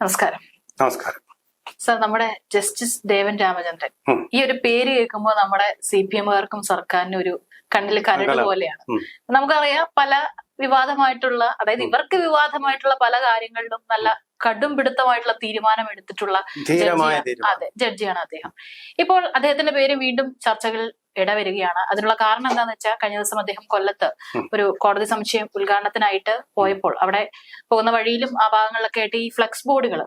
നമസ്കാരം. നമസ്കാരം. സർ നമ്മുടെ ജസ്റ്റിസ് ദേവൻ രാമചന്ദ്രൻ. ഈ ഒരു പേര് കേൾക്കുമ്പോൾ നമ്മുടെ സി പി എമ്മുകാർക്കും സർക്കാരിനും ഒരു കണ്ണിൽ കരട് പോലെയാണ്. നമുക്കറിയാം പല വിവാദമായിട്ടുള്ള അതായത് ഇവർക്ക് വിവാദമായിട്ടുള്ള പല കാര്യങ്ങളിലും നല്ല കടും പിടുത്തമായിട്ടുള്ള തീരുമാനം എടുത്തിട്ടുള്ള അതെ ജഡ്ജിയാണ് അദ്ദേഹം. ഇപ്പോൾ അദ്ദേഹത്തിന്റെ പേര് വീണ്ടും ചർച്ചകളിൽ ഇടവരികയാണ്. അതിനുള്ള കാരണം എന്താന്ന് വെച്ചാൽ കഴിഞ്ഞ ദിവസം അദ്ദേഹം കൊല്ലത്ത് ഒരു കോടതി സമുച്ചയം ഉദ്ഘാടനത്തിനായിട്ട് പോയപ്പോൾ അവിടെ പോകുന്ന വഴിയിലും ആ ഭാഗങ്ങളിലൊക്കെ ആയിട്ട് ഈ ഫ്ലെക്സ് ബോർഡുകൾ.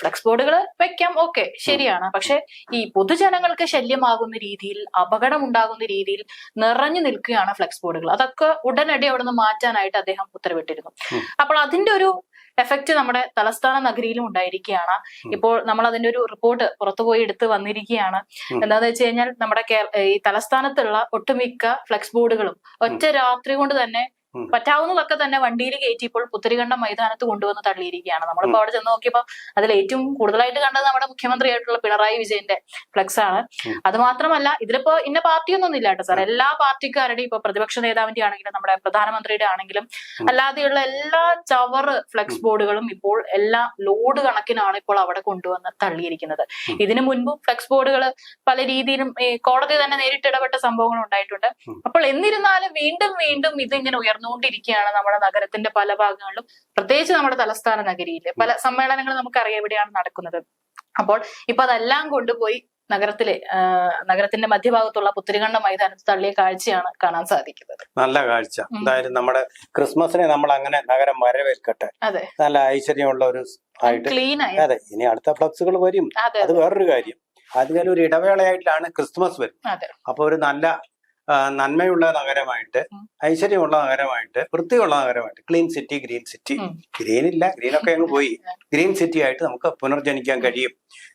ഫ്ലെക്സ് ബോർഡുകൾ വെക്കാം ഓക്കെ ശരിയാണ്. പക്ഷെ ഈ പൊതുജനങ്ങൾക്ക് ശല്യമാകുന്ന രീതിയിൽ അപകടം ഉണ്ടാകുന്ന രീതിയിൽ നിറഞ്ഞു നിൽക്കുകയാണ് ഫ്ലെക്സ് ബോർഡുകൾ. അതൊക്കെ ഉടനടി അവിടെ നിന്ന് മാറ്റാനായിട്ട് അദ്ദേഹം ഉത്തരവിട്ടിരുന്നു. അപ്പോൾ അതിന്റെ ഒരു എഫക്റ്റ് നമ്മുടെ തലസ്ഥാന നഗരിയിലും ഉണ്ടായിരിക്കുകയാണ്. ഇപ്പോൾ നമ്മൾ അതിന്റെ ഒരു റിപ്പോർട്ട് പുറത്തുപോയി എടുത്ത് വന്നിരിക്കുകയാണ് എന്താണെന്ന് എന്താന്ന് വെച്ച് കഴിഞ്ഞാൽ നമ്മുടെ ഈ തലസ്ഥാനത്തുള്ള ഒട്ടുമിക്ക ഫ്ലെക്സ് ബോർഡുകളും ഒറ്റ രാത്രി കൊണ്ട് തന്നെ. പറ്റാവുന്നതൊക്കെ തന്നെ വണ്ടിയിൽ കയറ്റി ഇപ്പോൾ പുത്തരികണ്ഠം മൈതാനത്ത് കൊണ്ടുവന്ന് തള്ളിയിരിക്കുകയാണ്. നമ്മളിപ്പോ അവിടെ ചെന്ന് നോക്കിയപ്പോൾ അതിൽ ഏറ്റവും കൂടുതലായിട്ട് കണ്ടത് നമ്മുടെ മുഖ്യമന്ത്രിയായിട്ടുള്ള പിണറായി വിജയന്റെ ഫ്ലെക്സ് ആണ്. അത് മാത്രമല്ല ഇതിലിപ്പോ ഇന്ന പാർട്ടിയൊന്നും ഇല്ല കേട്ടോ സാർ എല്ലാ പാർട്ടിക്കാരുടെയും ഇപ്പൊ പ്രതിപക്ഷ നേതാവിന്റെ ആണെങ്കിലും നമ്മുടെ പ്രധാനമന്ത്രിയുടെ ആണെങ്കിലും അല്ലാതെയുള്ള എല്ലാ ചവർ ഫ്ലെക്സ് ബോർഡുകളും ഇപ്പോൾ എല്ലാ ലോഡ് കണക്കിനാണ് ഇപ്പോൾ അവിടെ കൊണ്ടുവന്ന് തള്ളിയിരിക്കുന്നത്. ഇതിനു മുൻപും ഫ്ലെക്സ് ബോർഡുകൾ പല രീതിയിലും ഈ കോടതി തന്നെ നേരിട്ട് ഇടപെട്ട സംഭവങ്ങൾ ഉണ്ടായിട്ടുണ്ട്. അപ്പോൾ എന്നിരുന്നാലും വീണ്ടും വീണ്ടും ഇതിങ്ങനെ ഉയർന്നുകൊണ്ടിരിക്കുകയാണ് നമ്മുടെ നഗരത്തിന്റെ പല ഭാഗങ്ങളിലും. പ്രത്യേകിച്ച് നമ്മുടെ തലസ്ഥാന നഗരിയിലെ. പല സമ്മേളനങ്ങൾ നമുക്കറിയാം എവിടെയാണ് നടക്കുന്നത്. അപ്പോൾ ഇപ്പൊ അതെല്ലാം കൊണ്ടുപോയി നഗരത്തിലെ നഗരത്തിന്റെ മധ്യഭാഗത്തുള്ള പുത്തിരികണ്ഠ മൈതാനത്ത് തള്ളിയ കാഴ്ചയാണ് കാണാൻ സാധിക്കുന്നത്. നല്ല കാഴ്ച. എന്തായാലും നമ്മുടെ ക്രിസ്മസിനെ നമ്മൾ അങ്ങനെ നഗരം വരവേൽക്കട്ടെ. അതെ. നല്ല ഐശ്വര്യമുള്ള ഒരു ആയിട്ട്. ക്ലീൻ ആയി. അതെ ഇനി അടുത്ത ഫ്ലക്സുകൾ വരും. അതെ വേറൊരു കാര്യം. ഒരു ഇടവേളയായിട്ടാണ് ക്രിസ്മസ് വരും അതെ. അപ്പൊ ഒരു നല്ല നന്മയുള്ള നഗരമായിട്ട് ഐശ്വര്യമുള്ള നഗരമായിട്ട് വൃത്തിയുള്ള നഗരമായിട്ട് clean city green city. Green ഇല്ല ഗ്രീൻ ഒക്കെ അങ്ങ് പോയി. ഗ്രീൻ സിറ്റി ആയിട്ട് നമുക്ക് പുനർജനിക്കാൻ കഴിയും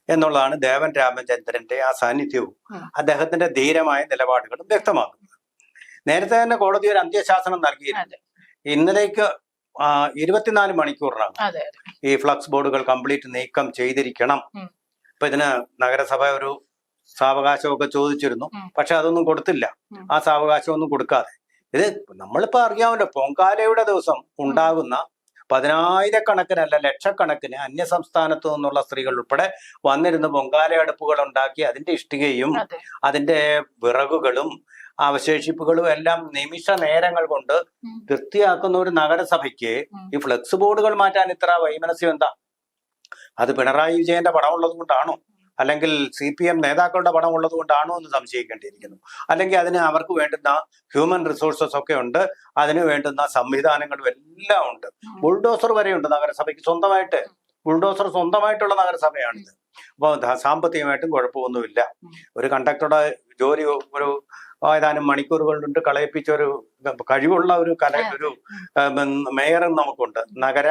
എന്നുള്ളതാണ് ദേവൻ രാമചന്ദ്രന്റെ ആ സാന്നിധ്യവും. അദ്ദേഹത്തിന്റെ ധീരമായ നിലപാടുകളും വ്യക്തമാക്കുന്നത്. നേരത്തെ തന്നെ കോടതി ഒരു അന്ത്യശാസനം നൽകിയിരുന്നു. ഇന്നലേക്ക് ഇരുപത്തിനാല് മണിക്കൂറിനാണ്. ഈ ഫ്ലക്സ് ബോർഡുകൾ കംപ്ലീറ്റ് നീക്കം ചെയ്തിരിക്കണം. ഇപ്പൊ അപ്പൊ ഇതിന് നഗരസഭ ഒരു സാവകാശമൊക്കെ ചോദിച്ചിരുന്നു. പക്ഷെ അതൊന്നും കൊടുത്തില്ല. ആ സാവകാശമൊന്നും കൊടുക്കാതെ. ഇത് നമ്മളിപ്പോ അറിയാമല്ലോ പൊങ്കാലയുടെ ദിവസം ഉണ്ടാകുന്ന പതിനായിരക്കണക്കിനല്ല ലക്ഷക്കണക്കിന് അന്യ സംസ്ഥാനത്തു നിന്നുള്ള സ്ത്രീകൾ ഉൾപ്പെടെ വന്നിരുന്ന് പൊങ്കാല അടുപ്പുകൾ ഉണ്ടാക്കി അതിന്റെ ഇഷ്ടികയും അതിന്റെ വിറകുകളും അവശേഷിപ്പുകളും എല്ലാം നിമിഷ നേരങ്ങൾ കൊണ്ട്. വൃത്തിയാക്കുന്ന ഒരു നഗരസഭയ്ക്ക് ഈ ഫ്ലെക്സ് ബോർഡുകൾ മാറ്റാൻ ഇത്ര വൈമനസ്യം എന്താ? അത് പിണറായി വിജയന്റെ പടമുള്ളത് കൊണ്ടാണോ അല്ലെങ്കിൽ സി പി എം നേതാക്കളുടെ പണം ഉള്ളത് കൊണ്ടാണോ എന്ന് സംശയിക്കേണ്ടിയിരിക്കുന്നു. അല്ലെങ്കിൽ അതിന് അവർക്ക് വേണ്ടുന്ന ഹ്യൂമൻ റിസോഴ്സസ് ഒക്കെ ഉണ്ട് അതിന് വേണ്ടുന്ന സംവിധാനങ്ങളും എല്ലാം ഉണ്ട്. ബുൾഡോസർ വരെയുണ്ട് നഗരസഭയ്ക്ക് സ്വന്തമായിട്ട്. ബുൾഡോസർ സ്വന്തമായിട്ടുള്ള നഗരസഭയാണിത്. അപ്പോൾ സാമ്പത്തികമായിട്ടും കുഴപ്പമൊന്നുമില്ല. ഒരു കണ്ടക്ടറുടെ ജോലി ഒരു ഏതാനും മണിക്കൂറുകൾ കൊണ്ട് കളയിപ്പിച്ച ഒരു കഴിവുള്ള ഒരു കല ഒരു മേയറും നമുക്കുണ്ട്. നഗര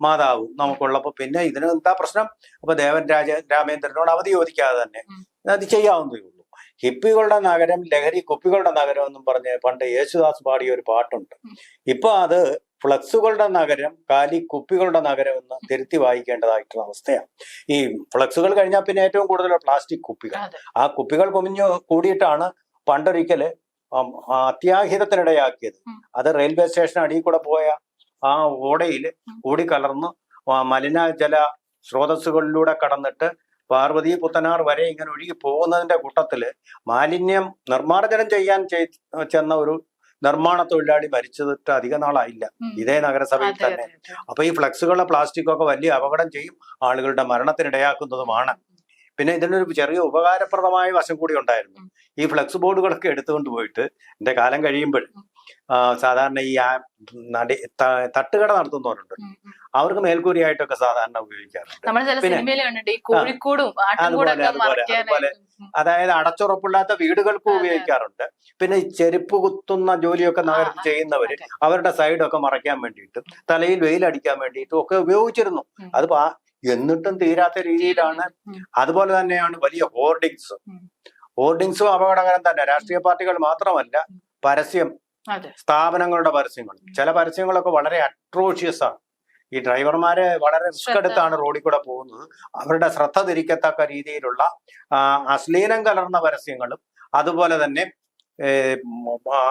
മാതാവും നമുക്കുള്ളപ്പോ. പിന്നെ ഇതിന് എന്താ പ്രശ്നം? അപ്പൊ ദേവൻ രാജ രാമേന്ദ്രനോട് അവധി ചോദിക്കാതെ തന്നെ. അത് ചെയ്യാവുന്നതേ ഉള്ളൂ. ഹിപ്പികളുടെ നഗരം ലഹരി കുപ്പികളുടെ നഗരം എന്നും പറഞ്ഞ് പണ്ട് യേശുദാസ് പാടിയ ഒരു പാട്ടുണ്ട്. ഇപ്പൊ അത് ഫ്ലക്സുകളുടെ നഗരം കാലി കുപ്പികളുടെ നഗരം എന്ന് തിരുത്തി വായിക്കേണ്ടതായിട്ടുള്ള അവസ്ഥയാണ്. ഈ ഫ്ലക്സുകൾ കഴിഞ്ഞാൽ പിന്നെ ഏറ്റവും കൂടുതൽ പ്ലാസ്റ്റിക് കുപ്പികൾ. ആ കുപ്പികൾ കുമിഞ്ഞു കൂടിയിട്ടാണ് പണ്ടൊരിക്കൽ അത്യാഹിതത്തിനിടയാക്കിയത്. അത് റെയിൽവേ സ്റ്റേഷൻ അടിയിൽ കൂടെ പോയ ആ ഓടയിൽ. കൂടിക്കലർന്ന് മലിനജല സ്രോതസ്സുകളിലൂടെ കടന്നിട്ട് പാർവതി പുത്തനാർ വരെ ഇങ്ങനെ ഒഴുകി പോകുന്നതിന്റെ കൂട്ടത്തിൽ മാലിന്യം നിർമ്മാർജനം ചെയ്യാൻ ചെയ്- ചെന്ന ഒരു നിർമ്മാണ തൊഴിലാളി മരിച്ചതിട്ട് അധിക നാളായില്ല. ഇതേ നഗരസഭയിൽ തന്നെ. അപ്പൊ ഈ ഫ്ലക്സുകളെ പ്ലാസ്റ്റിക്കൊക്കെ വലിയ അപകടം ചെയ്യും ആളുകളുടെ മരണത്തിനിടയാക്കുന്നതുമാണ്. പിന്നെ ഇതിനൊരു ചെറിയ ഉപകാരപ്രദമായ വശം കൂടി ഉണ്ടായിരുന്നു. ഈ ഫ്ലക്സ് ബോർഡുകളൊക്കെ എടുത്തുകൊണ്ട് പോയിട്ട് എന്റെ കാലം കഴിയുമ്പോൾ സാധാരണ ഈ ആ നടി തട്ടുകട നടത്തുന്നവരുണ്ട്. അവർക്ക് മേൽക്കൂരിയായിട്ടൊക്കെ സാധാരണ ഉപയോഗിക്കാറുണ്ട്. പിന്നെ- അതുപോലെ, അതായത് അടച്ചുറപ്പില്ലാത്ത വീടുകൾക്കും ഉപയോഗിക്കാറുണ്ട്. പിന്നെ ഈ ചെരുപ്പ് കുത്തുന്ന ജോലിയൊക്കെ നഗരത്തിൽ. ചെയ്യുന്നവര്. അവരുടെ സൈഡൊക്കെ മറയ്ക്കാൻ വേണ്ടിയിട്ടും തലയിൽ വെയിലടിക്കാൻ വേണ്ടിയിട്ടും ഒക്കെ ഉപയോഗിച്ചിരുന്നു. അത് എന്നിട്ടും തീരാത്ത രീതിയിലാണ്. അതുപോലെ തന്നെയാണ് വലിയ ഹോർഡിങ്സ്. ഹോർഡിങ്സും അപകടകരം തന്നെ. രാഷ്ട്രീയ പാർട്ടികൾ മാത്രമല്ല. പരസ്യം സ്ഥാപനങ്ങളുടെ പരസ്യങ്ങൾ. ചില പരസ്യങ്ങളൊക്കെ വളരെ അട്രോഷ്യസ് ആണ്. ഈ ഡ്രൈവർമാരെ വളരെ റിസ്ക്. എടുത്താണ് റോഡിൽ കൂടെ പോകുന്നത്. അവരുടെ ശ്രദ്ധ തിരിക്കത്തക്ക രീതിയിലുള്ള അശ്ലീലം കലർന്ന പരസ്യങ്ങളും അതുപോലെ തന്നെ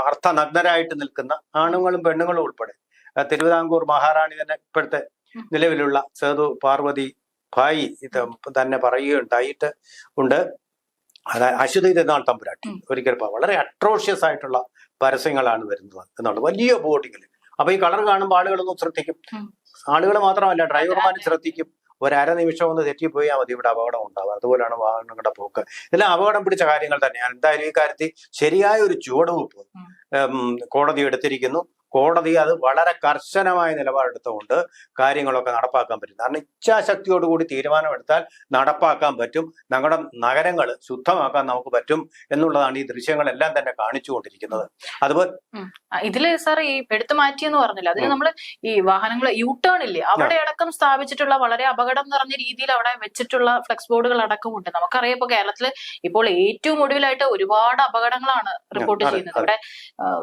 അർത്ഥനഗ്നരായിട്ട് നിൽക്കുന്ന ആണുങ്ങളും പെണ്ണുങ്ങളും ഉൾപ്പെടെ. തിരുവിതാംകൂർ മഹാറാണി തന്നെ ഇപ്പോഴത്തെ നിലവിലുള്ള സേതു പാർവതി ഭായി ഇത് തന്നെ പറയുകയുണ്ടായിട്ട് ഉണ്ട്. അതായത് അശ്വതി തിരുനാൾ തമ്പുരാട്ടി. ഒരിക്കൽ വളരെ അട്രോഷ്യസ് ആയിട്ടുള്ള പരസ്യങ്ങളാണ് വരുന്നത് എന്നുള്ളത്. വലിയ ബോർഡിങ്ങിൽ അപ്പൊ ഈ കളർ കാണുമ്പോൾ ആളുകളൊന്നും ശ്രദ്ധിക്കും. ആളുകൾ മാത്രമല്ല ഡ്രൈവർമാർ ശ്രദ്ധിക്കും. ഒരു അര നിമിഷം ഒന്ന് തെറ്റിപ്പോയാൽ മതി ഇവിടെ അപകടം ഉണ്ടാവുക. അതുപോലെയാണ് വാഹനങ്ങളുടെ പോക്ക്. ഇതെല്ലാം അപകടം പിടിച്ച കാര്യങ്ങൾ തന്നെയാണ്. എന്തായാലും ഈ കാര്യത്തിൽ ശരിയായ ഒരു ചുവടുവെപ്പ് കോടതി എടുത്തിരിക്കുന്നു. കോടതി അത് വളരെ കർശനമായ നിലപാടെടുത്തുകൊണ്ട് കാര്യങ്ങളൊക്കെ നടപ്പാക്കാൻ പറ്റും. കാരണം ഇച്ഛാശക്തിയോടുകൂടി തീരുമാനമെടുത്താൽ നടപ്പാക്കാൻ പറ്റും. നമ്മുടെ നഗരങ്ങൾ ശുദ്ധമാക്കാൻ നമുക്ക് പറ്റും എന്നുള്ളതാണ് ഈ ദൃശ്യങ്ങളെല്ലാം തന്നെ കാണിച്ചുകൊണ്ടിരിക്കുന്നത്. അതുപോലെ ഇതിൽ സാർ ഈ എടുത്തു മാറ്റിയെന്ന് പറഞ്ഞില്ല? അതിന് നമ്മൾ ഈ വാഹനങ്ങൾ യു ടേൺ ഇല്ലേ അവിടെ അടക്കം സ്ഥാപിച്ചിട്ടുള്ള വളരെ അപകടം നിറഞ്ഞ രീതിയിൽ അവിടെ വെച്ചിട്ടുള്ള ഫ്ലെക്സ് ബോർഡുകൾ അടക്കമുണ്ട്. നമുക്കറിയാം ഇപ്പൊ കേരളത്തിൽ ഇപ്പോൾ ഏറ്റവും ഒടുവിലായിട്ട് ഒരുപാട് അപകടങ്ങളാണ് റിപ്പോർട്ട് ചെയ്യുന്നത്. അവിടെ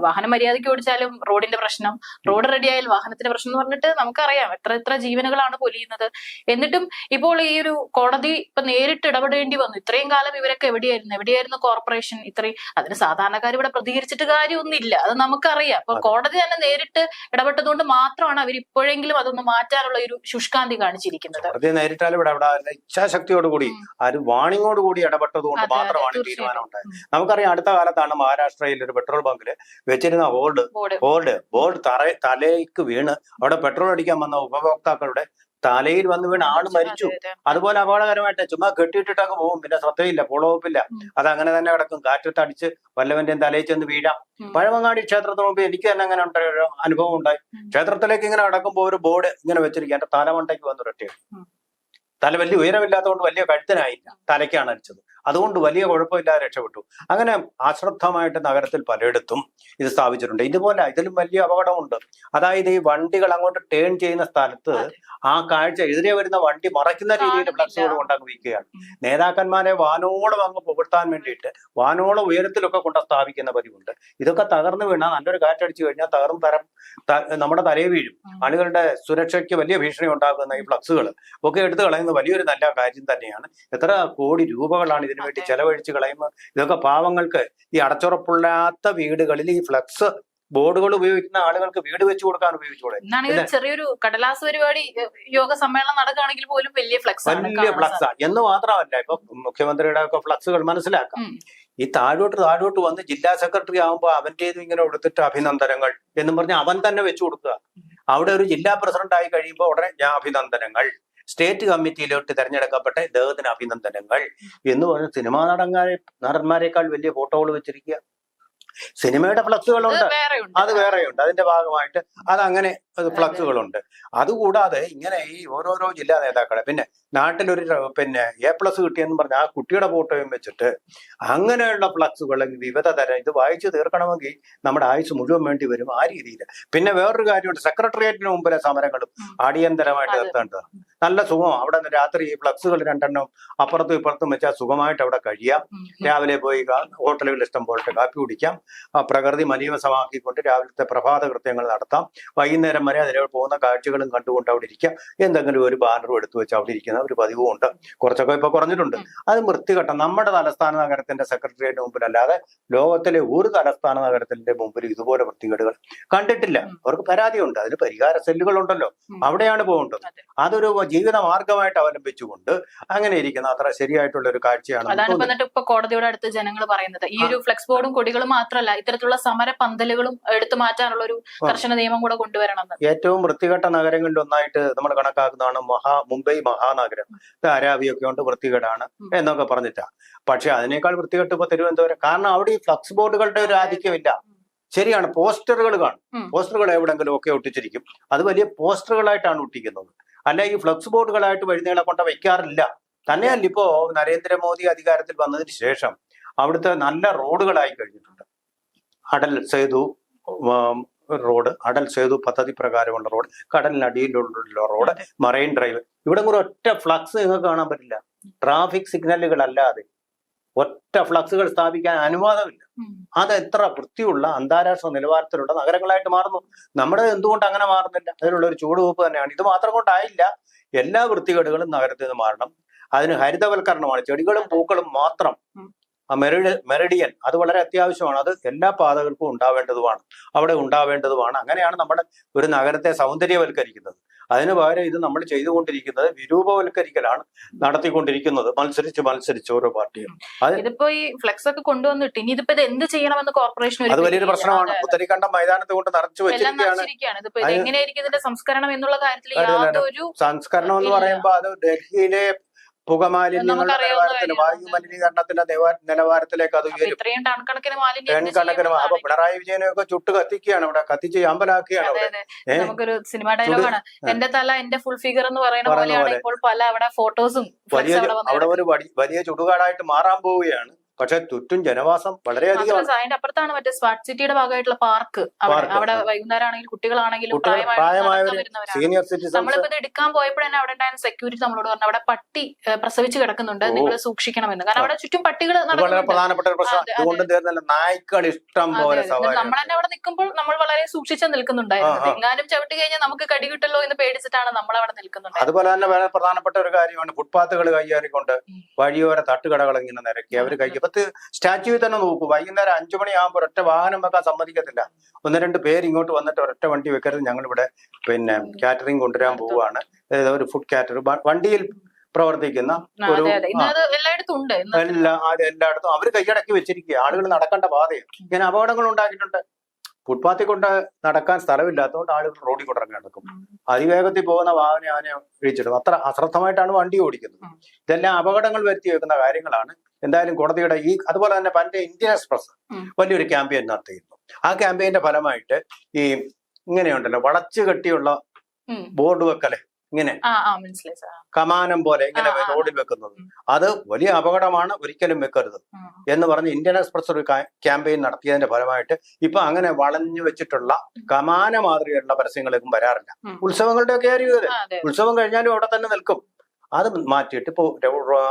വാഹനം മര്യാദയ്ക്ക് ഓടിച്ചാലും റോഡിന്റെ പ്രശ്നം. റോഡ് റെഡിയായാൽ വാഹനത്തിന്റെ പ്രശ്നം എന്ന് പറഞ്ഞിട്ട് നമുക്കറിയാം എത്ര എത്ര ജീവനുകളാണ് പൊലിയുന്നത്. എന്നിട്ടും ഇപ്പോൾ ഈ ഒരു കോടതി ഇപ്പൊ നേരിട്ട് ഇടപെടേണ്ടി വന്നു. ഇത്രയും കാലം ഇവരൊക്കെ എവിടെയായിരുന്നു? എവിടെയായിരുന്നു കോർപ്പറേഷൻ ഇത്രയും? അതിന് സാധാരണക്കാർ ഇവിടെ പ്രതികരിച്ചിട്ട് കാര്യമൊന്നുമില്ല. അത് നമുക്കറിയാം. അപ്പൊ. കോടതി തന്നെ നേരിട്ട് ഇടപെട്ടതുകൊണ്ട് മാത്രമാണ് അവർ ഇപ്പോഴെങ്കിലും അതൊന്ന് മാറ്റാനുള്ള ഒരു ശുഷ്കാന്തി കാണിച്ചിരിക്കുന്നത്. കോടതി നേരിട്ടാലും ഇവിടെ അവിടെ അതിന്റെ ഇച്ഛാശക്തിയോടുകൂടി ആരും വാണിങ്ങോടുകൂടി ഇടപെട്ടതുകൊണ്ട് മാത്രമാണ് തീരുമാനം ഉണ്ടായത്. നമുക്കറിയാം അടുത്ത കാലത്താണ് മഹാരാഷ്ട്രയിൽ ഒരു പെട്രോൾ ബങ്കിൽ വെച്ചിരുന്ന ഹോൾഡ്. ബോർഡ്. ബോർഡ് തറ തലയ്ക്ക് വീണ്. അവിടെ പെട്രോൾ അടിക്കാൻ വന്ന ഉപഭോക്താക്കളുടെ തലയിൽ വന്ന് വീണ്. ആൾ മരിച്ചു. അതെ, അതെ. അതുപോലെ അപകടകരമായിട്ട് ചുമ്മാ കെട്ടിയിട്ടിട്ട് അങ്ങ് പോകും. പിന്നെ ശ്രദ്ധയില്ല ഫോളോ അപ്പില്ല ഉം. അത് അങ്ങനെ തന്നെ കിടക്കും. കാറ്റത്ത് അടിച്ച് വല്ലവന്റെയും തലയിൽ ചെന്ന് വീഴാം. പഴമങ്ങാടി ക്ഷേത്രത്തിന് മുമ്പ് എനിക്ക് തന്നെ അങ്ങനെ ഒരു അനുഭവം ഉണ്ടായി. ക്ഷേത്രത്തിലേക്ക് ഇങ്ങനെ കിടക്കുമ്പോൾ ഒരു ബോർഡ് ഇങ്ങനെ വെച്ചിരിക്കുക എന്റെ തലമണ്ടയ്ക്ക് വന്ന് ഒരൊറ്റ ഉം. തല വലിയ ഉയരമില്ലാത്തതുകൊണ്ട് വലിയ കഴുത്തിനായില്ല. തലയ്ക്കാണ് അടിച്ചത്. അതുകൊണ്ട് വലിയ കുഴപ്പമില്ലാതെ രക്ഷപ്പെട്ടു. അങ്ങനെ അശ്രദ്ധമായിട്ട് നഗരത്തിൽ പലയിടത്തും ഇത് സ്ഥാപിച്ചിട്ടുണ്ട്. ഇതുപോലെ ഇതിലും വലിയ അപകടമുണ്ട്. അതായത് ഈ വണ്ടികൾ അങ്ങോട്ട് ടേൺ ചെയ്യുന്ന സ്ഥലത്ത് ആ കാഴ്ച എതിരെ വരുന്ന വണ്ടി മറയ്ക്കുന്ന രീതിയിൽ. ഫ്ലക്സുകൾ കൊണ്ടങ്ങ് വയ്ക്കുകയാണ് നേതാക്കന്മാരെ വാനോളം അങ്ങ് പുകഴ്ത്താൻ വേണ്ടിയിട്ട് വാനോളം ഉയരത്തിലൊക്കെ കൊണ്ട് സ്ഥാപിക്കുന്ന പതിവുണ്ട്. ഇതൊക്കെ തകർന്നു വീണാൽ നല്ലൊരു കാറ്റടിച്ചു കഴിഞ്ഞാൽ തകർന്നു തരം നമ്മുടെ തലയെ വീഴും. ആളുകളുടെ സുരക്ഷയ്ക്ക് വലിയ ഭീഷണി ഉണ്ടാകുന്ന ഈ ഫ്ലക്സുകൾ ഒക്കെ എടുത്തു കളയുന്നത് വലിയൊരു നല്ല കാര്യം തന്നെയാണ്. എത്ര കോടി രൂപകളാണ് ഇതിനു വേണ്ടി അതെ. ചെലവഴിച്ച് കളയുമ്പോൾ ഇതൊക്കെ പാവങ്ങൾക്ക് ഈ അടച്ചുറപ്പില്ലാത്ത വീടുകളിൽ ഈ ഫ്ലക്സ് ബോർഡുകൾ ഉപയോഗിക്കുന്ന ആളുകൾക്ക് വീട് വെച്ചു കൊടുക്കാൻ ഒരു ചെറിയൊരു കടലാസ് പരിപാടി യോഗ സമ്മേളനം നടക്കുകയാണെങ്കിൽ പോലും വലിയ ഫ്ലക്സ് വലിയ ഫ്ലക്സ് ആണ്. എന്ന് മാത്രമല്ല ഇപ്പൊ മുഖ്യമന്ത്രിയുടെ ഒക്കെ ഫ്ലക്സുകൾ മനസ്സിലാക്കാം. ഈ താഴോട്ട് താഴോട്ട് വന്ന് ജില്ലാ സെക്രട്ടറി ആകുമ്പോൾ അവന്റെ ഇങ്ങനെ കൊടുത്തിട്ട് അഭിനന്ദനങ്ങൾ എന്നും പറഞ്ഞ് അവൻ തന്നെ വെച്ചു കൊടുക്കുക. അവിടെ ഒരു ജില്ലാ പ്രസിഡന്റ് ആയി കഴിയുമ്പോൾ ഉടനെ ഞാൻ അഭിനന്ദനങ്ങൾ. സ്റ്റേറ്റ് കമ്മിറ്റിയിലോട്ട് തെരഞ്ഞെടുക്കപ്പെട്ട ഇദ്ദേഹത്തിന് അഭിനന്ദനങ്ങൾ എന്ന് പറഞ്ഞ സിനിമാ നടന്മാരെ നടന്മാരെക്കാൾ വലിയ ഫോട്ടോകൾ വെച്ചിരിക്കുക. സിനിമയുടെ ഫ്ലക്സുകളുണ്ട് അത് അത് വേറെയുണ്ട്. അതിന്റെ ഭാഗമായിട്ട് അത് അങ്ങനെ ഫ്ലക്സുകളുണ്ട്. അതുകൂടാതെ ഇങ്ങനെ ഈ ഓരോരോ ജില്ലാ നേതാക്കളെ പിന്നെ നാട്ടിലൊരു പിന്നെ എ പ്ലസ് കിട്ടിയെന്ന് പറഞ്ഞ ആ കുട്ടിയുടെ ഫോട്ടോയും വെച്ചിട്ട് അങ്ങനെയുള്ള ഫ്ലക്സുകൾ വിവിധ തരം ഇത് വായിച്ചു തീർക്കണമെങ്കിൽ നമ്മുടെ ആയുസ് മുഴുവൻ വേണ്ടി വരും ആ രീതിയിൽ. പിന്നെ വേറൊരു കാര്യമുണ്ട്. സെക്രട്ടേറിയറ്റിന് മുമ്പിലെ സമരങ്ങളും. അടിയന്തരമായിട്ട് നിർത്തേണ്ടതാണ് നല്ല സുഖം അവിടെ രാത്രി ഈ ഫ്ലക്സുകൾ രണ്ടെണ്ണം അപ്പുറത്തും ഇപ്പുറത്തും വെച്ചാൽ സുഖമായിട്ട് അവിടെ കഴിയാം. രാവിലെ പോയി ഹോട്ടലുകളിൽ ഇഷ്ടം പോലെ കാപ്പി കുടിക്കാം. പ്രകൃതി മലീമസമാക്കിക്കൊണ്ട് രാവിലത്തെ പ്രഭാത കൃത്യങ്ങൾ നടത്താം. വൈകുന്നേരം വരെ അതിലെ പോകുന്ന കാഴ്ചകളും കണ്ടുകൊണ്ട് അവിടെ ഇരിക്കുക എന്തെങ്കിലും ഒരു ബാനറും എടുത്തു വെച്ച് അവിടെ ഇരിക്കുന്ന ഒരു പതിവും ഉണ്ട് കുറച്ചൊക്കെ ഇപ്പൊ കുറഞ്ഞിട്ടുണ്ട്. അത് വൃത്തികെട്ട നമ്മുടെ തലസ്ഥാന നഗരത്തിന്റെ സെക്രട്ടേറിയറ്റിന് മുമ്പിലല്ലാതെ ലോകത്തിലെ ഒരു തലസ്ഥാന നഗരത്തിന്റെ മുമ്പിൽ ഇതുപോലെ വൃത്തികേടുകൾ കണ്ടിട്ടില്ല. അവർക്ക് പരാതിയുണ്ട്. അതിന് പരിഹാര സെല്ലുകൾ ഉണ്ടല്ലോ അവിടെയാണ് പോകേണ്ടത്. അതൊരു ജീവിത മാർഗമായിട്ട് അവലംബിച്ചുകൊണ്ട് അങ്ങനെ ഇരിക്കുന്ന അത്ര ശരിയായിട്ടുള്ള ഒരു കാഴ്ചയാണ് അതാണ് ഇപ്പൊ കോടതിയുടെ അടുത്ത് ജനങ്ങൾ പറയുന്നത്. ഈ ഒരു ഫ്ലെക്സ് ബോർഡും കൊടികളും മാത്രമല്ല ഇത്തരത്തിലുള്ള സമര പന്തലുകളും എടുത്തു മാറ്റാനുള്ള ഒരു കർശന നിയമം കൂടെ കൊണ്ടുവരണം ഏറ്റവും വൃത്തികെട്ട നഗരങ്ങളിൽ ഒന്നായിട്ട് നമ്മൾ കണക്കാക്കുന്നതാണ് മഹാ മുംബൈ മഹാനഗരം. ധാരാവിയൊക്കെ ഉണ്ട് വൃത്തികേടാണ് എന്നൊക്കെ പറഞ്ഞിട്ടാ. പക്ഷെ അതിനേക്കാൾ വൃത്തികെട്ട് ഇപ്പൊ തിരുവനന്തപുരം കാരണം അവിടെ ഈ ഫ്ലക്സ് ബോർഡുകളുടെ ഒരു ആധിക്യമില്ല. ശരിയാണ് പോസ്റ്ററുകൾ കാണും. പോസ്റ്ററുകൾ എവിടെങ്കിലും ഒക്കെ ഒട്ടിച്ചിരിക്കും. അത് വലിയ പോസ്റ്ററുകളായിട്ടാണ് ഒട്ടിക്കുന്നത്. അല്ല ഈ ഫ്ലക്സ് ബോർഡുകളായിട്ട് വഴുതികളെ കൊണ്ട വയ്ക്കാറില്ല. തന്നെയല്ല ഇപ്പോ നരേന്ദ്രമോദി അധികാരത്തിൽ വന്നതിന് ശേഷം അവിടുത്തെ നല്ല റോഡുകളായി കഴിഞ്ഞിട്ടുണ്ട്. അടൽ സേതു റോഡ് അടൽ സേതു പദ്ധതി പ്രകാരമുള്ള റോഡ് കടലിനടിയിലുള്ള റോഡ് മറൈൻ ഡ്രൈവ്. ഇവിടെ കൂടെ ഒറ്റ ഫ്ലക്സ് നിങ്ങൾക്ക് കാണാൻ പറ്റില്ല. ട്രാഫിക് സിഗ്നലുകൾ അല്ലാതെ ഒറ്റ ഫ്ലക്സുകൾ സ്ഥാപിക്കാൻ അനുവാദമില്ല. അത് എത്ര വൃത്തിയുള്ള അന്താരാഷ്ട്ര നിലവാരത്തിലുള്ള നഗരങ്ങളായിട്ട് മാറുന്നു. നമ്മുടെ എന്തുകൊണ്ട് അങ്ങനെ മാറുന്നില്ല? അതിനുള്ള ഒരു ചൂടുവെപ്പ് തന്നെയാണ്. ഇത് മാത്രം കൊണ്ടായില്ല. എല്ലാ വൃത്തികേടുകളും നഗരത്തിൽ നിന്ന് മാറണം. അതിന് ഹരിതവൽക്കരണമാണ്. ചെടികളും പൂക്കളും മാത്രം. ആ മെറിഡ് മെറിഡിയൻ അത് വളരെ അത്യാവശ്യമാണ്. അത് എല്ലാ പാതകൾക്കും ഉണ്ടാവേണ്ടതുമാണ്. അവിടെ ഉണ്ടാവേണ്ടതുമാണ്. അങ്ങനെയാണ് നമ്മുടെ ഒരു നഗരത്തെ സൗന്ദര്യവൽക്കരിക്കുന്നത്. അതിന് പകരം ഇത് നമ്മൾ ചെയ്തുകൊണ്ടിരിക്കുന്നത് വിരൂപവൽക്കരിക്കലാണ് നടത്തിക്കൊണ്ടിരിക്കുന്നത്. മത്സരിച്ച് മത്സരിച്ച് ഓരോ പാർട്ടിയും. ഇതിപ്പോ ഈ ഫ്ലെക്സ് ഒക്കെ കൊണ്ടുവന്നിട്ട് ഇനി ഇതിപ്പോ എന്ത് ചെയ്യണമെന്ന് കോർപ്പറേഷൻ അത് വലിയൊരു പ്രശ്നമാണ്. പുത്തരിക്കണ്ടം മൈതാനത്ത് കൊണ്ട് നിറച്ചു വെച്ചിരിക്കുകയാണ്. സംസ്കരണം എന്നുള്ള കാര്യത്തിൽ സംസ്കരണം എന്ന് പറയുമ്പോ പറയുമ്പോൾ അത് ഡൽഹിയിലെ പുകമാലിന്യങ്ങളുടെ. വായു മലിനീകരണത്തിന്റെ നിലവാ- നിലവാരത്തിലേക്ക് അത് ഉയരും. ടൺ കണക്കിന് അപ്പൊ പിണറായി വിജയനെയൊക്കെ ചുട്ട് കത്തിക്കുകയാണ് ഇവിടെ കത്തിച്ച് അമ്പലാക്കുകയാണ് നമുക്കൊരു സിനിമ ഡയലോഗാണ്. എന്റെ തല എന്റെ ഫുൾ ഫിഗർ എന്ന് പറയുന്ന പോലെയാണ് പോലെ. ഇപ്പോൾ പല അവിടെ ഫോട്ടോസും വലിയ അവിടെ ഒരു വലിയ ചുടുകാടായിട്ട് മാറാൻ പോവുകയാണ്. പക്ഷെ ചുറ്റും ജനവാസം വളരെയധികം അതിന്റെ അപ്പുറത്താണ് മറ്റേ സ്മാർട്ട് സിറ്റിയുടെ ഭാഗമായിട്ടുള്ള പാർക്ക് അവിടെ വൈകുന്നേരം ആണെങ്കിലും കുട്ടികളാണെങ്കിലും സീനിയർ നമ്മളിപ്പോ ഇത് എടുക്കാൻ പോയപ്പോൾ തന്നെ അവിടെ ഉണ്ടായിരുന്ന സെക്യൂരിറ്റി നമ്മളോട് പറഞ്ഞു അവിടെ പട്ടി പ്രസവിച്ച് കിടക്കുന്നുണ്ട്. നിങ്ങൾ സൂക്ഷിക്കണമെന്ന്. കാരണം അവിടെ ചുറ്റും പട്ടികൾ വളരെ പ്രധാനപ്പെട്ട പ്രശ്നം. തീർന്നല്ല നായ്ക്കൾ ഇഷ്ടം പോലെ. നമ്മൾ തന്നെ അവിടെ നിൽക്കുമ്പോൾ നമ്മൾ വളരെ സൂക്ഷിച്ച് നിൽക്കുന്നുണ്ടായിരുന്നു. എങ്ങാനും ചവിട്ടി കഴിഞ്ഞാൽ നമുക്ക് കടി കിട്ടല്ലോ എന്ന് പേടിച്ചിട്ടാണ് നമ്മൾ അവിടെ നിൽക്കുന്നത് അതുപോലെ തന്നെ വളരെ പ്രധാനപ്പെട്ട ഒരു കാര്യമാണ് ഫുട്പാത്തുകൾ കൈയേറിക്കൊണ്ട്. വഴിയോര തട്ടുകടകൾ ഇങ്ങനെ നിരക്കി. അവർ ഉം, ഇപ്പൊ സ്റ്റാച്യുവിൽ തന്നെ നോക്കൂ. വൈകുന്നേരം അഞ്ചു മണിയാകുമ്പോൾ ഒറ്റ വാഹനം വെക്കാൻ സമ്മതിക്കത്തില്ല. ഒന്ന് രണ്ട് പേര് ഇങ്ങോട്ട് വന്നിട്ട് ഒരൊറ്റ വണ്ടി വെക്കരുത്. ഞങ്ങൾ ഇവിടെ പിന്നെ കാറ്ററിംഗ് കൊണ്ടുവരാൻ പോവുകയാണ് അതായത് ഒരു ഫുഡ് കാറ്റർ വണ്ടിയിൽ പ്രവർത്തിക്കുന്ന ഒരു എല്ലാ എല്ലായിടത്തും. അവർ കൈയടക്കി വെച്ചിരിക്കുക. ആളുകൾ നടക്കേണ്ട പാതയാണ് ഇങ്ങനെ അപകടങ്ങൾ ഉണ്ടാക്കിയിട്ടുണ്ട്. ഫുട്പാത്തിൽ കൊണ്ട് നടക്കാൻ സ്ഥലമില്ലാത്തതുകൊണ്ട് ആളുകൾ റോഡിൽ കൊണ്ട് ഇറങ്ങി നടക്കും. അതിവേഗത്തിൽ പോകുന്ന വാഹനം അവനെ ഇടിച്ചിടും അത്ര അശ്രദ്ധമായിട്ടാണ് വണ്ടി ഓടിക്കുന്നത്. ഇതെല്ലാം അപകടങ്ങൾ വരുത്തി വെക്കുന്ന കാര്യങ്ങളാണ്. എന്തായാലും കോടതിയുടെ ഈ അതുപോലെ തന്നെ പണ്ട് ഇന്ത്യൻ എക്സ്പ്രസ് വലിയൊരു ക്യാമ്പയിൻ നടത്തിയിരുന്നു. ആ ക്യാമ്പയിന്റെ ഫലമായിട്ട് ഈ ഇങ്ങനെയുണ്ടല്ലോ വളച്ചു കെട്ടിയുള്ള ബോർഡ് വെക്കൽ ഇങ്ങനെ കമാനം പോലെ ഇങ്ങനെ. റോഡിൽ വെക്കുന്നത്. അത് വലിയ അപകടമാണ് ഒരിക്കലും വെക്കരുത്. എന്ന് പറഞ്ഞ് ഇന്ത്യൻ എക്സ്പ്രസ് ഒരു ക്യാമ്പയിൻ നടത്തിയതിന്റെ ഫലമായിട്ട് ഇപ്പൊ അങ്ങനെ വളഞ്ഞു വെച്ചിട്ടുള്ള കമാന മാതൃകയുള്ള പരസ്യങ്ങളേക്കും വരാറില്ല. ഉത്സവങ്ങളുടെ ഒക്കെ ആയിരിക്കും ഉത്സവം കഴിഞ്ഞാലും അവിടെ തന്നെ നിൽക്കും. അത് മാറ്റിയിട്ട് ഇപ്പോ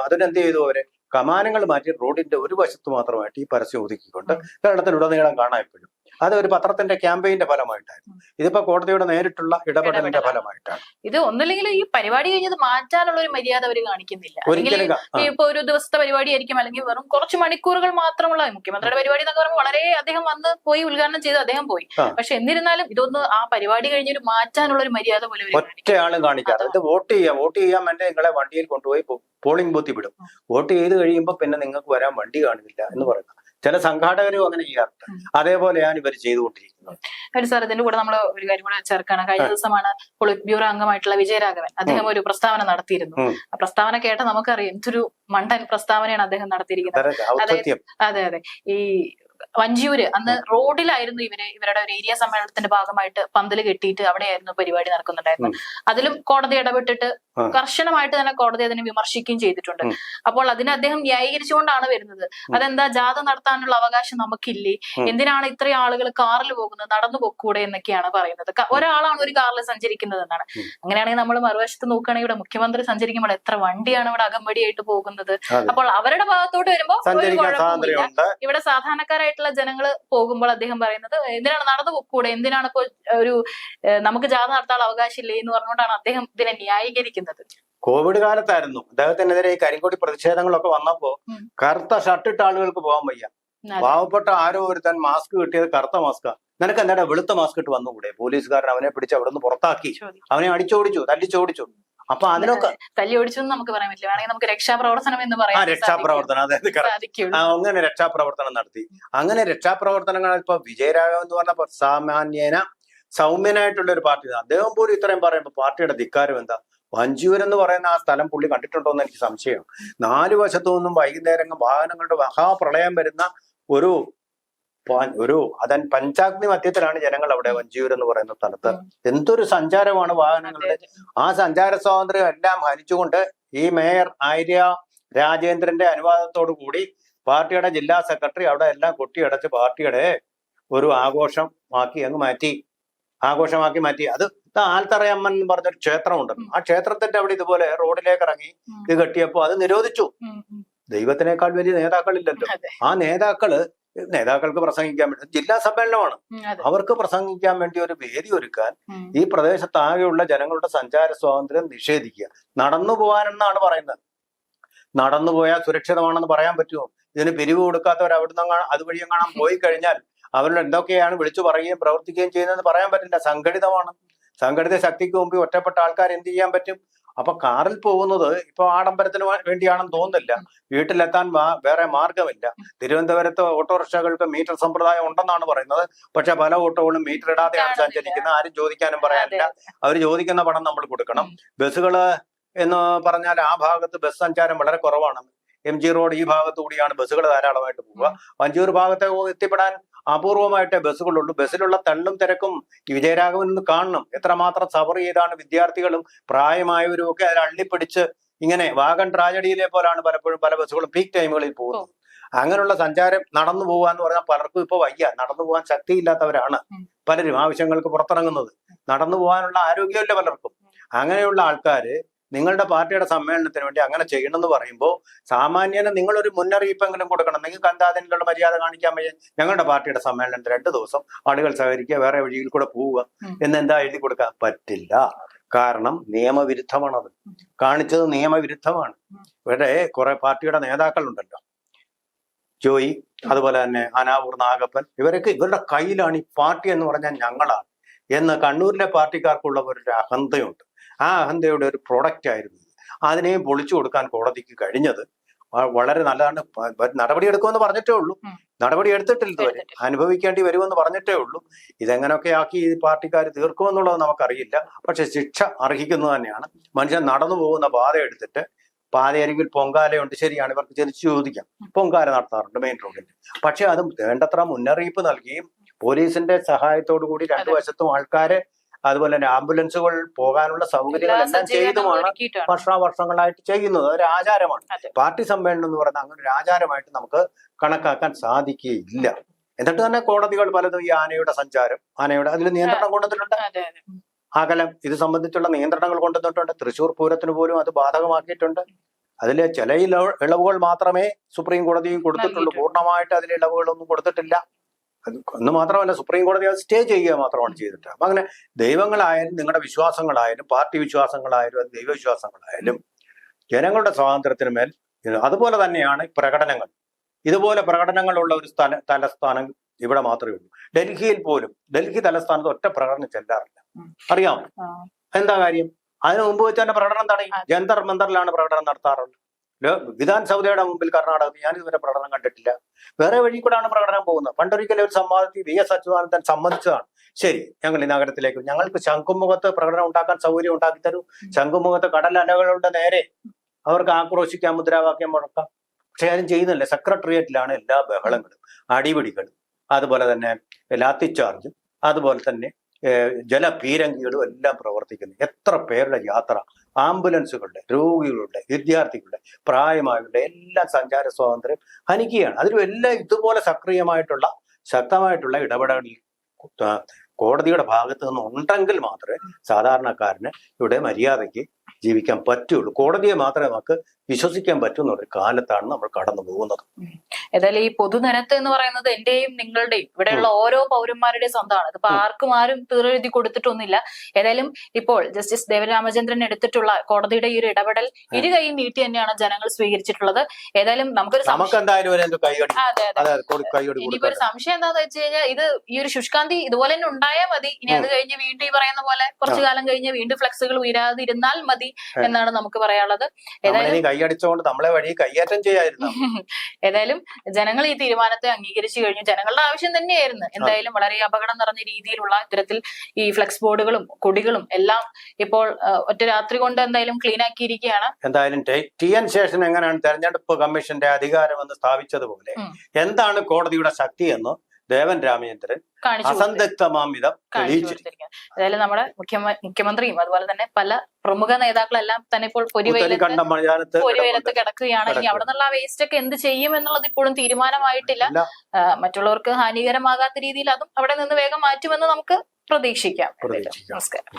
അതിനെന്ത് ചെയ്തു അവർ? കമാനങ്ങൾ മാറ്റി റോഡിന്റെ ഒരു വശത്ത് മാത്രമായിട്ട് ഈ പരസ്യം ഒതുക്കിക്കൊണ്ട് കേരളത്തിൽ കേരളത്തിലുടനീളം കാണാൻ എപ്പോഴും. അത് ഒരു പത്രത്തിന്റെ ക്യാമ്പയിന്റെ ഫലമായിട്ടായിരുന്നു. ഇതിപ്പോ കോടതിയുടെ നേരിട്ടുള്ള ഇടപെടലിന്റെ ഫലമായിട്ടാണ്. ഇത് ഒന്നില്ലെങ്കിൽ ഈ പരിപാടി കഴിഞ്ഞത് മാറ്റാനുള്ള ഒരു മര്യാദ അവർ കാണിക്കുന്നില്ല. ഒരിക്കലും ഇപ്പൊ ഒരു ദിവസത്തെ പരിപാടി ആയിരിക്കും. അല്ലെങ്കിൽ വെറും കുറച്ച് മണിക്കൂറുകൾ മാത്രമുള്ള മുഖ്യമന്ത്രിയുടെ പരിപാടി എന്നൊക്കെ പറയുമ്പോൾ വളരെ അദ്ദേഹം വന്ന് പോയി ഉദ്ഘാടനം ചെയ്ത് അദ്ദേഹം പോയി. പക്ഷെ എന്നിരുന്നാലും ഇതൊന്ന് ആ പരിപാടി കഴിഞ്ഞൊരു മാറ്റാനുള്ള ഒരു മര്യാദ പോലും. ഒറ്റയാളും കാണിക്കാറ് ഇത് വോട്ട് ചെയ്യാം. വോട്ട് ചെയ്യാൻ വേണ്ടി നിങ്ങളെ വണ്ടിയിൽ കൊണ്ടുപോയി പോളിംഗ് ബൂത്തിൽ വിടും. വോട്ട് ചെയ്ത് കഴിയുമ്പോൾ പിന്നെ നിങ്ങൾക്ക് വരാൻ വണ്ടി കാണില്ല എന്ന് പറയുന്നത്. ചില സംഘാടകരും അങ്ങനെ ചെയ്യാറുണ്ട്. അതേപോലെയാണ് ഇവർ ചെയ്തുകൊണ്ടിരിക്കുന്നത്. ഒരു സാർ ഇതിന്റെ കൂടെ നമ്മൾ ഒരു കാര്യം കൂടെ ചേർക്കാണ് കഴിഞ്ഞ ദിവസമാണ് പൊളിറ്റ് ബ്യൂറോ അംഗമായിട്ടുള്ള വിജയരാഘവൻ അദ്ദേഹം ഒരു പ്രസ്താവന നടത്തിയിരുന്നു. ആ പ്രസ്താവന കേട്ട നമുക്കറിയാം. എന്തൊരു മണ്ടൻ പ്രസ്താവനയാണ് അദ്ദേഹം നടത്തിയിരിക്കുന്നത്. അതെ അതെ. ഈ വഞ്ചിയൂര് അന്ന് റോഡിലായിരുന്നു ഇവർ ഇവരുടെ ഒരു ഏരിയ സമ്മേളനത്തിന്റെ ഭാഗമായിട്ട് പന്തൽ കെട്ടിയിട്ട് അവിടെയായിരുന്നു പരിപാടി നടക്കുന്നുണ്ടായിരുന്നത്. അതിലും കോടതി ഇടപെട്ടിട്ട് കർശനമായിട്ട് തന്നെ കോടതി അതിനെ വിമർശിക്കുകയും ചെയ്തിട്ടുണ്ട്. അപ്പോൾ അതിനെ അദ്ദേഹം ന്യായീകരിച്ചുകൊണ്ടാണ് വരുന്നത്. അതെന്താ? ജാഥ നടത്താനുള്ള അവകാശം നമുക്കില്ലേ? എന്തിനാണ് ഇത്രയും ആളുകൾ കാറിൽ പോകുന്നത്? നടന്നു പൊക്കൂടെ എന്നൊക്കെയാണ് പറയുന്നത്. ഒരാളാണ് ഒരു കാറിൽ സഞ്ചരിക്കുന്നത് എന്നാണ്. അങ്ങനെയാണെങ്കിൽ നമ്മൾ മറുവശത്ത് നോക്കുകയാണെങ്കിൽ ഇവിടെ മുഖ്യമന്ത്രി സഞ്ചരിക്കുമ്പോൾ എത്ര വണ്ടിയാണ് ഇവിടെ അകമ്പടിയായിട്ട് പോകുന്നത്? അപ്പോൾ അവരുടെ ഭാഗത്തോട്ട് വരുമ്പോൾ ഇവിടെ സഞ്ചരിക്കാൻ സ്വാതന്ത്ര്യമുണ്ട് ജനങ്ങൾ പോകുമ്പോൾ അദ്ദേഹം പറയുന്നത് എന്തിനാണ് നടന്നു പോക്കൂടെ എന്തിനാണ് ഇപ്പോ ഒരു നമുക്ക് ജാഥ നടത്താനുള്ള അവകാശം ഇല്ലേ എന്ന് പറഞ്ഞുകൊണ്ടാണ് അദ്ദേഹം ഇതിനെ ന്യായീകരിക്കുന്നത്. കോവിഡ് കാലത്തായിരുന്നു. അദ്ദേഹത്തിനെതിരെ ഈ കരിങ്കോടി പ്രതിഷേധങ്ങളൊക്കെ വന്നപ്പോ. കറുത്ത ഷർട്ടിട്ട ആളുകൾക്ക് പോകാൻ വയ്യ. പാവപ്പെട്ട ആരോ ഒരുത്തൻ മാസ്ക് കിട്ടിയത് കറുത്ത മാസ്കാ. നിനക്ക് എന്താ വെളുത്ത മാസ്ക് ഇട്ട് വന്നുകൂടെ? പോലീസുകാരൻ അവനെ പിടിച്ച് അവിടെ നിന്ന് പുറത്താക്കി. അവനെ അടിച്ചോടിച്ചു തല്ലിച്ചോടിച്ചു. അപ്പൊ അതിനൊക്കെ തല്ലി ഓടിച്ചു നമുക്ക് പറയാൻ പറ്റില്ല. വേണമെങ്കിൽ നമുക്ക് രക്ഷാപ്രവർത്തനം എന്ന് പറയാം രക്ഷാപ്രവർത്തനം. അതായത് അങ്ങനെ രക്ഷാപ്രവർത്തനം നടത്തി. അങ്ങനെ രക്ഷാപ്രവർത്തനങ്ങൾ ഇപ്പൊ വിജയരാഘവൻ എന്ന് പറഞ്ഞ സാമാന്യേന സൗമ്യനായിട്ടുള്ള ഒരു പാർട്ടി. അദ്ദേഹം പോലും ഇത്രയും പറയുമ്പോൾ പാർട്ടിയുടെ ധിക്കാരം എന്താ? വഞ്ചൂർ എന്ന് പറയുന്ന ആ സ്ഥലം പുള്ളി കണ്ടിട്ടുണ്ടോ എന്ന് എനിക്ക് സംശയം. നാലു വശത്തു നിന്നും വൈകുന്നേരം വാഹനങ്ങളുടെ മഹാപ്രളയം വരുന്ന ഒരു ഒരു അതൻ പഞ്ചാഗ്നി മധ്യത്തിലാണ് ജനങ്ങൾ അവിടെ വഞ്ചിയൂർ എന്ന് പറയുന്ന സ്ഥലത്ത്. എന്തൊരു സഞ്ചാരമാണ് വാഹനങ്ങളുടെ ആ സഞ്ചാര സ്വാതന്ത്ര്യം എല്ലാം ഹനിച്ചുകൊണ്ട് ഈ മേയർ ആര്യ രാജേന്ദ്രന്റെ അനുവാദത്തോടു കൂടി പാർട്ടിയുടെ ജില്ലാ സെക്രട്ടറി അവിടെ എല്ലാം കൊട്ടിയടച്ച് പാർട്ടിയുടെ ഒരു ആഘോഷം ആക്കി അങ്ങ് മാറ്റി. ആഘോഷമാക്കി മാറ്റി. അത് ആൽത്തറയമ്മൻ എന്ന് പറഞ്ഞൊരു ക്ഷേത്രമുണ്ടല്ലോ. ആ ക്ഷേത്രത്തിന്റെ അവിടെ ഇതുപോലെ റോഡിലേക്ക് ഇറങ്ങി. ഇത് കെട്ടിയപ്പോ അത് നിരോധിച്ചു. ദൈവത്തിനേക്കാൾ വലിയ നേതാക്കളില്ലല്ലോ. ആ നേതാക്കൾ നേതാക്കൾക്ക് പ്രസംഗിക്കാൻ വേണ്ടി ജില്ലാ സമ്മേളനമാണ്. അവർക്ക് പ്രസംഗിക്കാൻ വേണ്ടി ഒരു വേദി ഒരുക്കാൻ ഈ പ്രദേശത്താകെയുള്ള ജനങ്ങളുടെ സഞ്ചാര സ്വാതന്ത്ര്യം നിഷേധിക്കുക. നടന്നു പോകാനെന്നാണ് പറയുന്നത്. നടന്നു പോയാൽ സുരക്ഷിതമാണെന്ന് പറയാൻ പറ്റുമോ? ഇതിന് പിരിവ് കൊടുക്കാത്തവർ അവിടുന്ന് അതുവഴി എങ്ങാനും പോയി കഴിഞ്ഞാൽ അവരുടെ എന്തൊക്കെയാണ് വിളിച്ചു പറയുകയും പ്രവർത്തിക്കുകയും ചെയ്യുന്നതെന്ന് പറയാൻ പറ്റില്ല. സംഘടിതമാണ്. സംഘടിത ശക്തിക്ക് മുമ്പിൽ ഒറ്റപ്പെട്ട ആൾക്കാർ എന്ത് ചെയ്യാൻ പറ്റും? അപ്പൊ കാറിൽ പോകുന്നത് ഇപ്പൊ ആഡംബരത്തിന് വേണ്ടിയാണെന്ന് തോന്നുന്നില്ല. വീട്ടിലെത്താൻ വേറെ മാർഗമില്ല തിരുവനന്തപുരത്ത് ഓട്ടോറിക്ഷകൾക്ക് മീറ്റർ സമ്പ്രദായം ഉണ്ടെന്നാണ് പറയുന്നത്. പക്ഷെ പല ഓട്ടോകളും മീറ്റർ ഇടാതെയാണ്. സഞ്ചരിക്കുന്നത്. ആരും ചോദിക്കാനും പറയാനില്ല. അവർ ചോദിക്കുന്ന പണം നമ്മൾ കൊടുക്കണം. ബസ്സുകൾ എന്ന് പറഞ്ഞാൽ ആ ഭാഗത്ത് ബസ് സഞ്ചാരം വളരെ കുറവാണ്. എം ജി റോഡ് ഈ ഭാഗത്തു കൂടിയാണ് ബസ്സുകൾ ധാരാളമായിട്ട് പോവുക. വഞ്ചൂർ ഭാഗത്തെ എത്തിപ്പെടാൻ അപൂർവമായിട്ടേ ബസ്സുകളുള്ളൂ ബസ്സിലുള്ള തള്ളും തിരക്കും വിജയരാഘവൻ ഒന്ന് കാണണം. എത്രമാത്രം സഫർ ചെയ്താണ് വിദ്യാർത്ഥികളും പ്രായമായവരും ഒക്കെ അതിൽ അള്ളിപ്പിടിച്ച് ഇങ്ങനെ വാഗൺ ട്രാജഡിയിലെ പോലാണ് പലപ്പോഴും പല ബസ്സുകളും പീക്ക് ടൈമുകളിൽ പോകുന്നത്. അങ്ങനെയുള്ള സഞ്ചാരം നടന്നു പോകാന്ന് പറഞ്ഞാൽ പലർക്കും ഇപ്പൊ വയ്യ. നടന്നു പോകാൻ ശക്തിയില്ലാത്തവരാണ്. പലരും ആവശ്യങ്ങൾക്ക് പുറത്തിറങ്ങുന്നത്. നടന്നു പോകാനുള്ള ആരോഗ്യമില്ല പലർക്കും. അങ്ങനെയുള്ള ആൾക്കാര് നിങ്ങളുടെ പാർട്ടിയുടെ സമ്മേളനത്തിന് വേണ്ടി അങ്ങനെ ചെയ്യണമെന്ന് പറയുമ്പോൾ സാമാന്യന് നിങ്ങളൊരു മുന്നറിയിപ്പെങ്കിലും കൊടുക്കണം. നിങ്ങൾക്ക് എന്താ അതിനുള്ള മര്യാദ കാണിക്കാൻ വയ്യ? ഞങ്ങളുടെ പാർട്ടിയുടെ സമ്മേളനത്തിന് രണ്ട് ദിവസം ആളുകൾ സഹകരിക്കുക വേറെ വഴിയിൽ കൂടെ പോവുക ഉം. എന്ന് എന്താ എഴുതി കൊടുക്കാൻ പറ്റില്ല. കാരണം നിയമവിരുദ്ധമാണത്. കാണിച്ചത് നിയമവിരുദ്ധമാണ്. ഇവിടെ കുറെ പാർട്ടിയുടെ നേതാക്കളുണ്ടല്ലോ. ജോയി അതുപോലെ തന്നെ അനാവൂർ നാഗപ്പൻ ഇവരൊക്കെ ഇവരുടെ കയ്യിലാണ് ഈ പാർട്ടി എന്ന് പറഞ്ഞാൽ ഞങ്ങളാണ്. എന്ന് കണ്ണൂരിലെ പാർട്ടിക്കാർക്കുള്ള ഒരു അഹന്തയുണ്ട്. ആ അഹന്തയുടെ ഒരു പ്രോഡക്റ്റ് ആയിരുന്നു അതിനെ അതിനെയും പൊളിച്ചു കൊടുക്കാൻ കോടതിക്ക് കഴിഞ്ഞത്. വളരെ നല്ലതാണ്. നടപടിയെടുക്കുമെന്ന് പറഞ്ഞിട്ടേ ഉള്ളൂ. നടപടി എടുത്തിട്ടില്ല ഇതുവരെ. അനുഭവിക്കേണ്ടി വരുമെന്ന് പറഞ്ഞിട്ടേ ഉള്ളൂ. ഇതെങ്ങനെയൊക്കെ ആക്കി ഈ പാർട്ടിക്കാർ തീർക്കുമെന്നുള്ളത് നമുക്കറിയില്ല. പക്ഷെ ശിക്ഷ അർഹിക്കുന്നത് തന്നെയാണ്. മനുഷ്യൻ നടന്നു പോകുന്ന പാത എടുത്തിട്ട് പാതയരികിൽ പൊങ്കാലയുണ്ട്. ശരിയാണ്. ഇവർക്ക് ജനിച്ചു ചോദിക്കാം. പൊങ്കാല നടത്താറുണ്ട് മെയിൻ റോഡിൽ പക്ഷെ അത് വേണ്ടത്ര മുന്നറിയിപ്പ് നൽകിയും പോലീസിന്റെ സഹായത്തോടു കൂടി രണ്ടു വശത്തും ആൾക്കാര് അതുപോലെ തന്നെ ആംബുലൻസുകൾ പോകാനുള്ള സൗകര്യങ്ങൾ സൗകര്യങ്ങളെല്ലാം ചെയ്തുമാണ് വർഷാവർഷങ്ങളായിട്ട് ചെയ്യുന്നത്. ഒരു ആചാരമാണ്. പാർട്ടി സമ്മേളനം എന്ന് പറയുന്നത് അങ്ങനെ ഒരു ആചാരമായിട്ട് നമുക്ക് കണക്കാക്കാൻ സാധിക്കുകയില്ല. എന്നിട്ട് തന്നെ കോടതികൾ പലതും ഈ ആനയുടെ സഞ്ചാരം ആനയുടെ അതിൽ നിയന്ത്രണം കൊണ്ടുവന്നിട്ടുണ്ട്. അകലം ഇത് സംബന്ധിച്ചുള്ള നിയന്ത്രണങ്ങൾ കൊണ്ടുവന്നിട്ടുണ്ട്. തൃശൂർ പൂരത്തിന് പോലും അത് ബാധകമാക്കിയിട്ടുണ്ട്. അതിലെ ചില ഇളവുകൾ മാത്രമേ സുപ്രീം കോടതിയും കൊടുത്തിട്ടുള്ളൂ. പൂർണമായിട്ട് അതിലെ ഇളവുകളൊന്നും കൊടുത്തിട്ടില്ല. എന്ന് മാത്രമല്ല സുപ്രീം കോടതി അത് സ്റ്റേ ചെയ്യുക മാത്രമാണ് ചെയ്തിട്ട്. അപ്പൊ അങ്ങനെ ദൈവങ്ങളായാലും നിങ്ങളുടെ വിശ്വാസങ്ങളായാലും പാർട്ടി വിശ്വാസങ്ങളായാലും അത് ദൈവവിശ്വാസങ്ങളായാലും ജനങ്ങളുടെ സ്വാതന്ത്ര്യത്തിന് മേൽ അതുപോലെ തന്നെയാണ് പ്രകടനങ്ങൾ. ഇതുപോലെ പ്രകടനങ്ങളുള്ള ഒരു സ്ഥല തലസ്ഥാനം ഇവിടെ മാത്രമേ ഉള്ളൂ. ഡൽഹിയിൽ പോലും ഡൽഹി തലസ്ഥാനത്ത് ഒറ്റ പ്രകടനം ചെല്ലാറില്ല. അറിയാമോ? എന്താ കാര്യം? അതിനു മുമ്പ് വെച്ച് തന്നെ പ്രകടനം തടയും. ജന്തർ മന്ദറിലാണ് പ്രകടനം നടത്താറുള്ളത്. ലോ- വിധാൻ സൗദയുടെ മുമ്പിൽ കർണാടകത്തിൽ ഞാൻ ഇതുവരെ പ്രകടനം കണ്ടിട്ടില്ല. വേറെ വഴി കൂടാണ് പ്രകടനം പോകുന്നത്. പണ്ടൊരിക്കലും ഒരു സംവാദത്തിൽ വി എസ് അച്യുതാനന്ദൻ സമ്മതിച്ചതാണ് ശരി ഞങ്ങൾ ഈ നഗരത്തിലേക്ക് ഞങ്ങൾക്ക് ശംഖുമുഖത്ത് പ്രകടനം ഉണ്ടാക്കാൻ സൗകര്യം ഉണ്ടാക്കി തരൂ ശംഖുമുഖത്ത് കടൽ അനകളുടെ നേരെ അവർക്ക് ആക്രോശിക്കാൻ മുദ്രാവാക്യം മുഴക്കാം. പക്ഷെ ആരും ചെയ്യുന്നില്ല. സെക്രട്ടേറിയറ്റിലാണ് എല്ലാ ബഹളങ്ങളും അടിപിടികളും. അതുപോലെ തന്നെ ലാത്തിച്ചാർജും അതുപോലെ തന്നെ ജലപീരങ്കികളും എല്ലാം പ്രവർത്തിക്കുന്നു. എത്ര പേരുടെ യാത്ര ആംബുലൻസുകളുടെ രോഗികളുടെ വിദ്യാർത്ഥികളുടെ പ്രായമായവരുടെ എല്ലാ സഞ്ചാര സ്വാതന്ത്ര്യം ഹനിക്കുകയാണ്. അതിലും എല്ലാം ഇതുപോലെ സക്രിയമായിട്ടുള്ള ശക്തമായിട്ടുള്ള ഇടപെടലിൽ ആ, കോടതിയുടെ ഭാഗത്ത് നിന്ന് ഉണ്ടെങ്കിൽ മാത്രമേ സാധാരണക്കാരന് ഇവിടെ മര്യാദയ്ക്ക് ജീവിക്കാൻ പറ്റുള്ളൂ. കോടതിയെ മാത്രമേ നമുക്ക് വിശ്വസിക്കാൻ പറ്റുന്ന ഒരു കാലത്താണ് നമ്മൾ കടന്നു പോകുന്നത്. ഏതായാലും ഈ പൊതുനിരത്ത് എന്ന് പറയുന്നത് എന്റെയും നിങ്ങളുടെയും ഇവിടെയുള്ള ഓരോ പൗരന്മാരുടെയും സ്വന്തമാണ് ഇതിപ്പോ. ആർക്കും ആരും തീറെഴുതി കൊടുത്തിട്ടൊന്നുമില്ല. ഏതായാലും ഇപ്പോൾ ജസ്റ്റിസ് ദേവരാമചന്ദ്രൻ എടുത്തിട്ടുള്ള കോടതിയുടെ ഈ ഒരു ഇടപെടൽ ഇരു കൈയും നീട്ടി തന്നെയാണ് ജനങ്ങൾ സ്വീകരിച്ചിട്ടുള്ളത്. ഏതായാലും നമുക്കൊരു ഇനിയിപ്പോ ഒരു സംശയം എന്താന്ന് വെച്ച് കഴിഞ്ഞാൽ ഇത് ഈ ഒരു ശുഷ്കാന്തി ഇതുപോലെ തന്നെ ഉണ്ടായാൽ മതി. ഇനി അത് കഴിഞ്ഞ് വീണ്ടും ഈ പറയുന്ന പോലെ കുറച്ചു കാലം കഴിഞ്ഞ് വീണ്ടും ഫ്ലെക്സുകൾ ഉയരാതിരുന്നാൽ മതി എന്നാണ് നമുക്ക് പറയാനുള്ളത്. ഏതായാലും കൈയടിച്ചുകൊണ്ട് നമ്മളെ വഴി കൈയേറ്റം ചെയ്യായിരുന്നു. ഏതായാലും ജനങ്ങൾ ഈ തീരുമാനത്തെ അംഗീകരിച്ചു കഴിഞ്ഞു. ജനങ്ങളുടെ ആവശ്യം തന്നെയായിരുന്നു. എന്തായാലും വളരെ അപകടം നിറഞ്ഞ രീതിയിലുള്ള ഇത്തരത്തിൽ ഈ ഫ്ലെക്സ് ബോർഡുകളും കൊടികളും എല്ലാം ഇപ്പോൾ ഒറ്റ രാത്രി കൊണ്ട് എന്തായാലും ക്ലീൻ ആക്കിയിരിക്കുകയാണ്. എന്തായാലും ടെ- എൻ ശേഷൻ എങ്ങനെയാണ് തെരഞ്ഞെടുപ്പ് കമ്മീഷന്റെ അധികാരമെന്ന് സ്ഥാപിച്ചതുപോലെ എന്താണ് കോടതിയുടെ ശക്തി എന്ന് ദേവൻ രാമേന്ദ്രൻ അസന്ധിഗ്ധമാം വിധം അതായത് നമ്മുടെ മുഖ്യമന്ത്രിയും അതുപോലെ തന്നെ പല പ്രമുഖ നേതാക്കളെല്ലാം തന്നെ ഇപ്പോൾ പൊരിവയിലത്ത് കിടക്കുകയാണ്. ഇനി അവിടെ നിന്നുള്ള വേസ്റ്റ് ഒക്കെ എന്ത് ചെയ്യും എന്നുള്ളത് ഇപ്പോഴും തീരുമാനമായിട്ടില്ല. മറ്റുള്ളവർക്ക് ഹാനികരമാകാത്ത രീതിയിൽ അതും അവിടെ നിന്ന് വേഗം മാറ്റുമെന്ന് നമുക്ക് പ്രതീക്ഷിക്കാം. നമസ്കാരം.